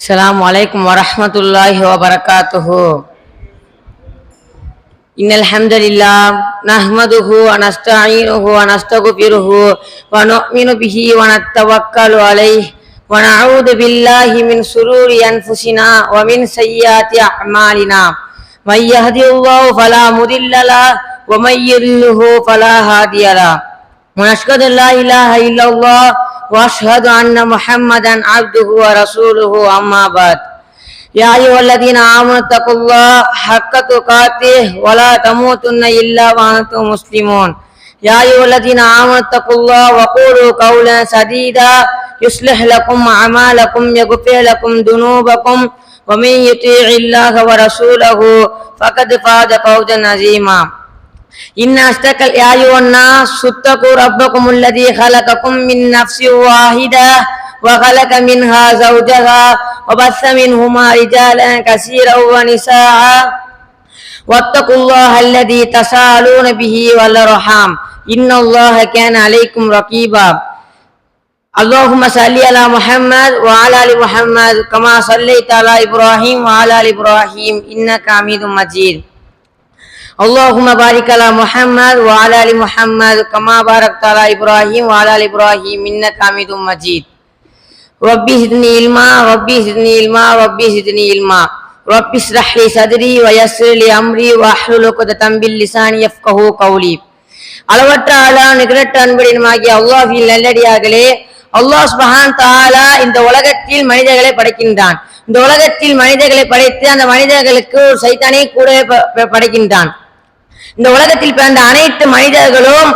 السلام عليكم ورحمة الله وبركاته إن الحمد لله نحمده ونستعينه ونستغفره ونؤمن به ونتوكل عليه ونعوذ بالله من شرور أنفسنا ومن سيئات أعمالنا من يهدي الله فلا مضل له ومن يضلله فلا هادي له ونشهد أن لا إله إلا الله وأشهد أن محمدا عبده ورسوله أما بعد. يا أيها الذين آمنوا اتقوا الله حق تقاته ولا تموتن إلا وأنتم مسلمون. يا أيها الذين آمنوا اتقوا الله وقولوا قولا سديدا يصلح لكم أعمالكم يغفر لكم ذنوبكم ومن يطيع الله ورسوله فقد فاز فوزا عظيما. إن يا أيها الناس اتقوا ربكم الذي خلقكم من نفس واحدة وخلق منها زوجها وبث منهما رجالا كثيرا ونساء. واتقوا الله الذي تساءلون به والأرحام. إن الله كان عليكم رقيبا. اللهم صل على محمد وعلى آل محمد كما صليت على إبراهيم وعلى آل إبراهيم إنك حميد مجيد. அல்லாஹும பாரிகலா முஹம்மது வாலாலி முஹம்மது கமா பாரக் தாலா இப்ராஹிம் வாலாலி இப்ராஹிம் இன்ன காமிதும் மஜீத் ரப்பி ஹித்னி இல்மா ரப்பி ஹித்னி இல்மா ரப்பி ஹித்னி இல்மா ரப்பி ஸ்ரஹ்லி சதுரி வயஸ்ரலி அம்ரி வஹ்லுலுகுத தம்பில் லிசானி யஃப்கஹு கௌலி அளவற்ற ஆளா நிகரட்ட அன்புடையமாகிய அல்லாஹின் நல்லடியார்களே அல்லாஹ் சுபஹான் தாலா இந்த உலகத்தில் மனிதர்களை படைக்கின்றான். இந்த உலகத்தில் மனிதர்களை படைத்து அந்த மனிதர்களுக்கு ஒரு சைத்தானை கூட படைக்கின்றான். இந்த உலகத்தில் பிறந்த அனைத்து மனிதர்களும்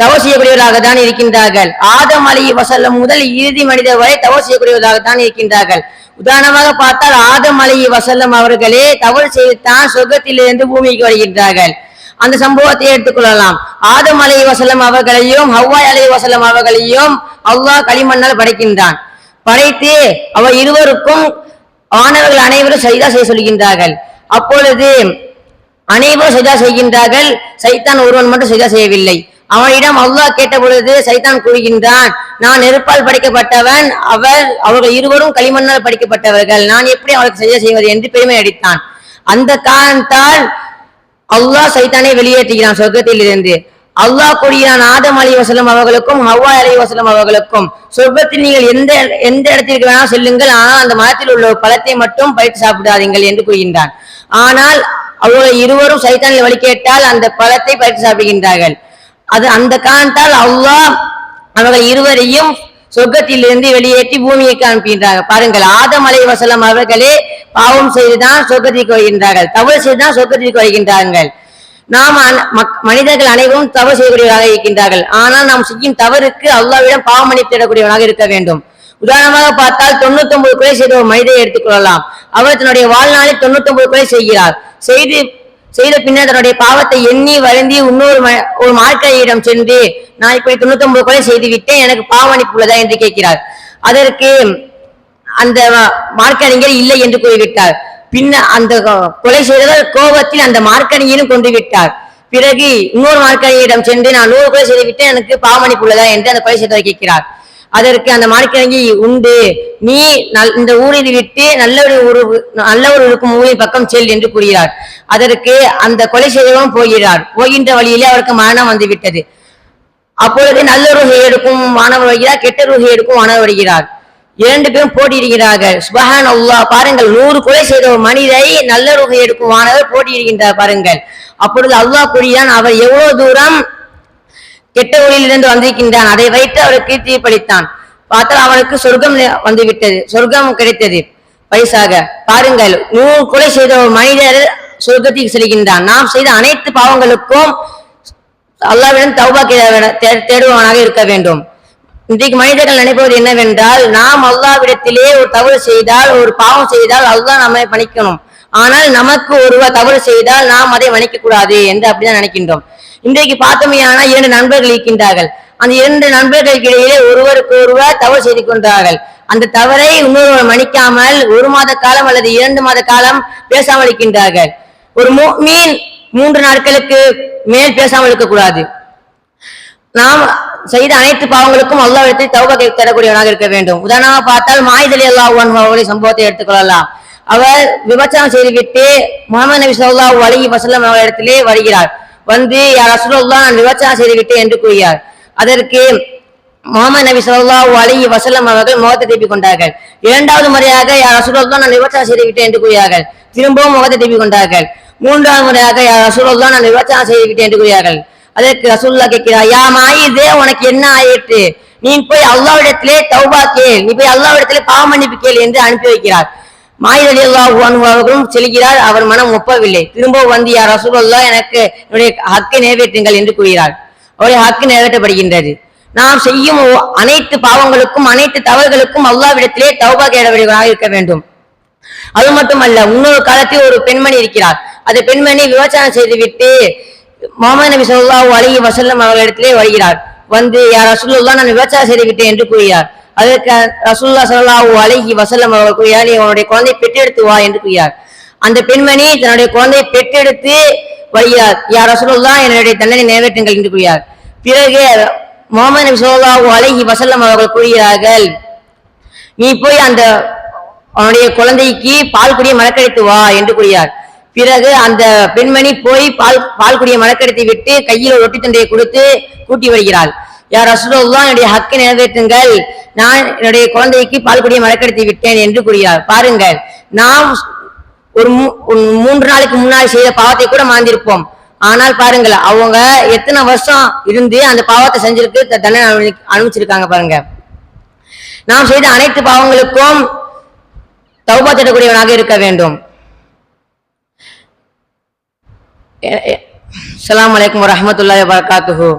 தவறு செய்யக்கூடியவர்களாக தான் இருக்கின்றார்கள். ஆதம் அலி வசல்லம் முதல் இறுதி மனிதர் வரை தவறு செய்யக்கூடியவர்களாக தான் இருக்கின்றார்கள். உதாரணமாக பார்த்தால் ஆதம் அலி வசல்லம் அவர்களே தவறு செய்துத்தான் சொர்க்கத்திலிருந்து பூமிக்கு வருகின்றார்கள். அந்த சம்பவத்தை எடுத்துக்கொள்ளலாம். ஆதம் அலி வசல்லம் அவர்களையும் ஹவ்வாய் அலி வசல்லம் அவர்களையும் அல்லாஹ் களிமண்ணால் படைக்கின்றான். படைத்து அவர் இருவருக்கும் ஆணவர்கள் அனைவரும் சரிதா செய்ய சொல்கின்றார்கள். அப்பொழுது அனைவரும் சஜா செய்கின்றார்கள். சைத்தான் ஒருவன் மட்டும் சஜா செய்யவில்லை. அவனிடம் அல்லாஹ் கேட்ட பொழுது சைத்தான் கூறுகின்றான் நான் நெருப்பால் படைக்கப்பட்டவன். அவர் அவர்கள் இருவரும் களிமண்ணால் படைக்கப்பட்டவர்கள். நான் எப்படி அவளுக்கு சஜா செய்வது? என்று பெருமை அடித்தான். அந்த காரணத்தால் அல்லாஹ் சைத்தானை வெளியேற்றுகிறான் சொர்க்கத்தில் இருந்து அல்லாஹ் கூறுகிறான் ஆதம் அலி வசலம் அவர்களுக்கும் ஹவ்வா அலி வசலம் அவர்களுக்கும் சொர்க்கத்தில் நீங்கள் எந்த எந்த இடத்திற்கு வேணால் செல்லுங்கள். ஆனால் அந்த மரத்தில் உள்ள ஒரு பழத்தை மட்டும் பறித்து சாப்பிடாதீங்கள் என்று கூறுகின்றான். ஆனால் அவர்கள் இருவரும் சைத்தானில் வழி கேட்டால் அந்த பழத்தை பறித்து சாப்பிடுகின்றார்கள். அது அந்த காரணத்தால் அல்லாஹ் அவர்கள் இருவரையும் சொர்க்கத்திலிருந்து வெளியேற்றி பூமியைக்கு அனுப்புகின்றார்கள். பாருங்கள் ஆதம் அலை வசலம் அவர்களே பாவம் செய்துதான் சொர்க்கத்திற்கு வருகின்றார்கள். தவறு செய்துதான் சொர்க்கத்திற்கு வருகின்றார்கள். நாம் அன- மக்- மனிதர்கள் அனைவரும் தவறு செய்யக்கூடியவராக இருக்கின்றார்கள். ஆனால் நாம் செய்யும் தவறுக்கு அல்லாவிடம் பாவம் மன்னித்திடக்கூடியவனாக இருக்க வேண்டும். உதாரணமாக பார்த்தால் தொண்ணூத்தி ஒன்பது கொலை செய்த ஒரு மனிதரை எடுத்துக்கொள்ளலாம் அவர் தன்னுடைய வாழ்நாளில் தொண்ணூத்தி ஒன்பது கொலை செய்கிறார். செய்து செய்த பின்னர் தன்னுடைய பாவத்தை எண்ணி வருந்தி இன்னொரு ம- ஒரு மார்க்கையிடம் சென்று நான் இப்படி தொண்ணூத்தி ஒன்பது கொலை செய்து விட்டேன் எனக்கு பாவமன்னிப்பு உள்ளதா? என்று கேட்கிறார். அதற்கு அந்த மார்க்கறிஞர் இல்லை என்று கூறிவிட்டார். பின்ன அந்த கொலை செய்தவர் கோபத்தில் அந்த மார்க்கறிஞரும் கொண்டு விட்டார். பிறகு இன்னொரு மார்க்கறிஞரிடம் சென்று நான் நூறு கொலை செய்து விட்டேன் எனக்கு பாவமன்னிப்பு உள்ளதா? என்று அந்த கொலை செய்தவர் கேட்கிறார். அதற்கு அந்த மாணிக்கரங்கி உண்டு. நீ நல்- இந்த ஊரில் விட்டு நல்ல ஒரு ஊரு ஒரு இருக்கும் ஊரின் பக்கம் செல் என்று கூறுகிறார். அதற்கு அந்த கொலை செய்தவன் போகிறார். போகின்ற வழியிலே அவருக்கு மரணம் வந்துவிட்டது. அப்பொழுது நல்ல ருகை எடுக்கும் மாணவர் வருகிறார் கெட்ட ருகை எடுக்கும் மாணவர் வருகிறார். இரண்டு பேரும் போட்டியிடுகிறார்கள். சுபஹான் அல்லா பாருங்கள் நூறு கொலை செய்த ஒரு மனிதை நல்ல ருகை எடுக்கும் மாணவர் போட்டியிடுகின்றார் பாருங்கள். அப்பொழுது அல்லாஹ் கூறியான் அவர் எவ்வளவு தூரம் கெட்ட ஒளியிலிருந்து வந்திருக்கின்றான். அதை வைத்து அவருக்கு தீர்ப்பளித்தான் பார்த்தால் அவனுக்கு சொர்க்கம் வந்துவிட்டது. சொர்க்கம் கிடைத்தது. பரிசாக பாருங்கள் நூறு கொலை செய்த ஒரு மனிதர் சொர்க்கத்துக்கு செல்கின்றான். நாம் செய்த அனைத்து பாவங்களுக்கும் அல்லாவிடம் தௌபா கே- தே- தேடுபவனாக இருக்க வேண்டும். இன்றைக்கு மனிதர்கள் நினைப்பது என்னவென்றால் நாம் அல்லாவிடத்திலே ஒரு தவறு செய்தால் ஒரு பாவம் செய்தால் அல்லாஹ் நம்மை மன்னிக்கணும். ஆனால் நமக்கு ஒருவர் தவறு செய்தால் நாம் அதை மன்னிக்க கூடாது என்று அப்படிதான் நினைக்கின்றோம். இன்றைக்கு பார்த்தோமையானா இரண்டு நண்பர்கள் இருக்கின்றார்கள். அந்த இரண்டு நண்பர்களுக்கு இடையிலே ஒருவருக்கு ஒருவர் தவறு செய்து கொண்டார்கள். அந்த தவறை இன்னொருவர் மன்னிக்காமல் ஒரு மாத காலம் அல்லது இரண்டு மாத காலம் பேசாமல் இருக்கின்றார்கள். ஒரு மீன் மூன்று நாட்களுக்கு மேல் பேசாமல் இருக்கக்கூடாது. நாம் செய்த அனைத்து பாவங்களுக்கும் அல்லாவிடத்தில் தௌபா தரக்கூடியவனாக இருக்க வேண்டும். உதாரணமாக பார்த்தால் மாயுதலி அல்லாஹ் அவர்களை சம்பவத்தை எடுத்துக்கொள்ளலாம். அவர் விபச்சாரம் செய்துவிட்டு முகமது நபி ஸல்லல்லாஹு அலைஹி வஸல்லம் அவர்களிடத்திலே வருகிறார். வந்து யார் ரசூலுல்லாஹ் நான் விபச்சாரம் செய்துவிட்டேன் என்று கூறியார் அதற்கு முகமது நபி சொல்லா அலி வசலம் அவர்கள் முகத்தை திருப்பிக் கொண்டார்கள். இரண்டாவது முறையாக யார் ரசூலுல்லாஹ் நான் விபச்சாரம் செய்துவிட்டேன் என்று கூறியார்கள் திரும்பவும் முகத்தை திருப்பிக் கொண்டார்கள். மூன்றாவது முறையாக யார் ரசூலுல்லாஹ் நான் விபச்சாரம் செய்துவிட்டேன் என்று கூறியார்கள் அதற்கு ரசூல்லா கேட்கிறார் யா மாயிதே உனக்கு என்ன ஆயிற்று? நீ போய் அல்லாவிடத்திலே தௌபா கேள். நீ போய் அல்லாவிடத்திலே பாவ மன்னிப்பு கேள் என்று அனுப்பி வைக்கிறார். மாயித் அலி அவர்களும் செல்கிறார். அவர் மனம் ஒப்பவில்லை. திரும்பவும் வந்து யார் ரசூலுல்லாஹ் எனக்கு என்னுடைய ஹக்கை நிறைவேற்றுங்கள் என்று கூறுகிறார். அவருடைய ஹக்கு நிறைவேற்றப்படுகின்றது. நாம் செய்யும் அனைத்து பாவங்களுக்கும் அனைத்து தவறுகளுக்கும் அல்லாவிடத்திலே தௌபா கேடவர்களாக இருக்க வேண்டும். அது மட்டுமல்ல முன்னொரு காலத்தில் ஒரு பெண்மணி இருக்கிறார். அந்த பெண்மணி விபச்சாரம் செய்துவிட்டு முகமது நபி ஸல்லல்லாஹு அலி வசல்லம் அவர்களிடத்திலே வருகிறார். வந்து யார் ரசூல்லா நான் விவசாயம் செய்துவிட்டேன் என்று கூறுகிறார். அதற்கு ரசூலுல்லாஹ் ஸல்லல்லாஹு அழகி வசல்லம் அவர்கள் கூறியார் நீ உன்னுடைய குழந்தை பெற்றெடுத்து வா என்று கூறியார் அந்த பெண்மணி தன்னுடைய குழந்தையை பெற்றெடுத்து வழியார். யார் ரசூலுல்லாஹ் என்னுடைய தண்டனை நிறைவேற்றுங்கள் என்று கூறியார் பிறகு முகமது நபி ஸல்லல்லாஹு அழகி வசல்லம் அவர்கள் கூறுகிறார்கள் நீ போய் அந்த அவனுடைய குழந்தைக்கு பால் குடிய மலக்கடித்து வா என்று கூறியார் பிறகு அந்த பெண்மணி போய் பால் பால் குடிய மலக்கடித்து விட்டு கையில் ஒரு ரொட்டி தண்டையை கொடுத்து கூட்டி வருகிறாள். யார் ரசூலுல்லாஹ் என்னுடைய ஹக்கை நிறைவேற்றுங்கள். நான் என்னுடைய குழந்தைக்கு பால் மறக்கடித்து விட்டேன் என்று கூறுகிறார் பாருங்கள். நாம் ஒரு மூன்று நாளைக்கு முன்னாடி செய்த பாவத்தை கூட மாந்திருப்போம் ஆனால் பாருங்கள் அவங்க எத்தனை வருஷம் இருந்து அந்த பாவத்தை செஞ்சிருக்கு த- தண்டனை அனுபவி- அனுபவிச்சிருக்காங்க பாருங்க. நாம் செய்த அனைத்து பாவங்களுக்கும் தௌபா தரக்கூடியவனாக இருக்க வேண்டும். அஸ்ஸலாமு அலைக்கும் வரஹ்மத்துல்லாஹி வபரகாத்துஹு.